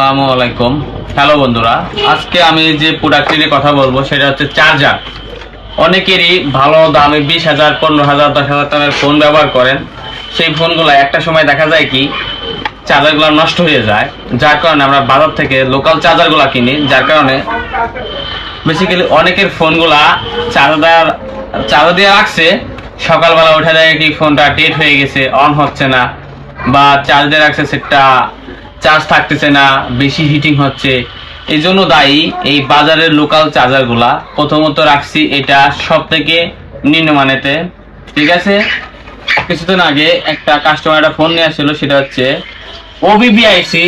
আসসালামু আলাইকুম। হ্যালো বন্ধুরা, আজকে আমি যে প্রোডাক্ট নিয়ে কথা বলব সেটা হচ্ছে চার্জার অনেকেরই ভালো দামে বিশ হাজার, পনেরো হাজার, দশ হাজার টাকার ফোন ব্যবহার করেন। সেই ফোনগুলো একটা সময় দেখা যায় কি চার্জারগুলো নষ্ট হয়ে যায়। যার কারণে আমরা বাজার থেকে লোকাল চার্জারগুলো কিনি, যার কারণে বেসিক্যালি অনেকের ফোনগুলা চার্জার চার্জার দিয়ে রাখছে। সকালবেলা উঠে যায় কি ফোনটা ডেট হয়ে গেছে অন হচ্ছে না, বা চার্জ দিয়ে রাখছে সেটা চার্জ থাকতেছে না, বেশি হিটিং হচ্ছে। এই জন্য দায়ী এই বাজারের লোকাল চার্জারগুলা প্রথমত রাখছি এটা সব থেকে নিম্নমানেতে ঠিক আছে? কিছুদিন আগে একটা কাস্টমার একটা ফোন নিয়ে আসছিল, সেটা হচ্ছে ওবিবিআইসি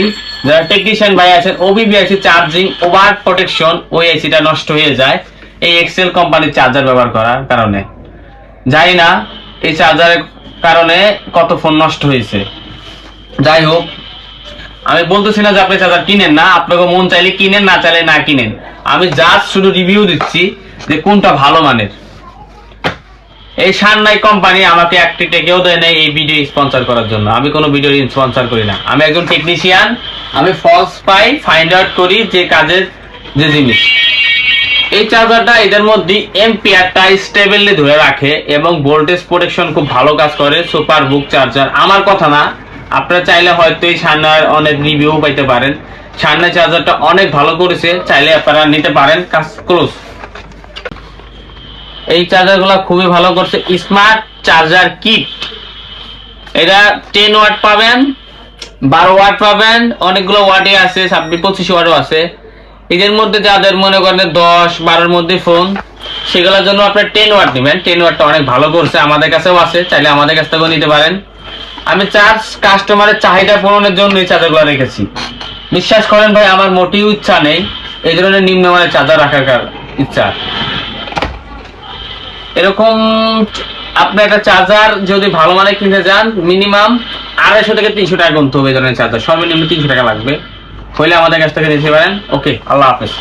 যারা টেকনিশিয়ান ভাই আছেন ওবিবিআইসি চার্জিং ওভার প্রোটেকশন ওই আইসিটা নষ্ট হয়ে যায় এই এক্সেল কোম্পানির চার্জার ব্যবহার করার কারণে। জানি না এই চার্জারের কারণে কত ফোন নষ্ট হয়েছে। যাই হোক আমি বলতেছি না যে আপনি চার্জার কিনেন না, আপনাকে মন চাইলে কিনেন, না চাইলে না কিনেন। আমি জাস্ট শুধু রিভিউ দিচ্ছি যে কোনটা ভালো মানের। এই সাননাই কোম্পানি আমাকে একটি টেকেও দেয় নাই এই ভিডিও স্পন্সর করার জন্য। আমি কোনো ভিডিও স্পন্সর করি না। আমি একজন টেকনিশিয়ান আমি ফলস পাই ফাইন্ড আউট করি যে কাজের যে জিনিস। এই চার্জারটা এদের মধ্যে এম্পিয়ারটা স্টেবলি ধরে রাখে এবং ভোল্টেজ প্রোটেকশন খুব ভালো কাজ করে সুপার বুক চার্জার আমার কথা না আপনারা চাইলে হয়তো এই সান্নার অনেক রিভিউ পাইতে পারেন। সান্না চার্জারটা অনেক ভালো করেছে, চাইলে আপনারা নিতে পারেন কাজ ক্লোজ এই চার্জারগুলো খুবই ভালো করছে স্মার্ট চার্জার কিট এটা টেন ওয়াট পাবেন, বারো ওয়াট পাবেন, অনেকগুলো ওয়াটে আছে, ছাব্বিশ, পঁচিশ ওয়াটও আছে। এদের মধ্যে যাদের মনে করেন দশ, বারোর মধ্যে ফোন সেগুলোর জন্য আপনার টেন ওয়াট নেবেন। টেন ওয়াটটা অনেক ভালো করছে, আমাদের কাছেও আছে, চাইলে আমাদের কাছ থেকেও নিতে পারেন। আমি চার্জ কাস্টমারের চাহিদা পূরণের জন্য এই চার্জারগুলো রেখেছি। বিশ্বাস করেন ভাই, আমার মোটেও ইচ্ছা নেই এই ধরনের নিম্নমানের চার্জার রাখার ইচ্ছা। এরকম আপনি একটা চার্জার যদি ভালো মানে কিনতে যান মিনিমাম আড়াইশো থেকে তিনশো টাকা গুনতে হবে এই ধরনের চার্জার সর্বনিম্ন তিনশো টাকা লাগবে। হইলে আমাদের কাছ থেকে নিতে পারেন। ওকে, আল্লাহ হাফেজ।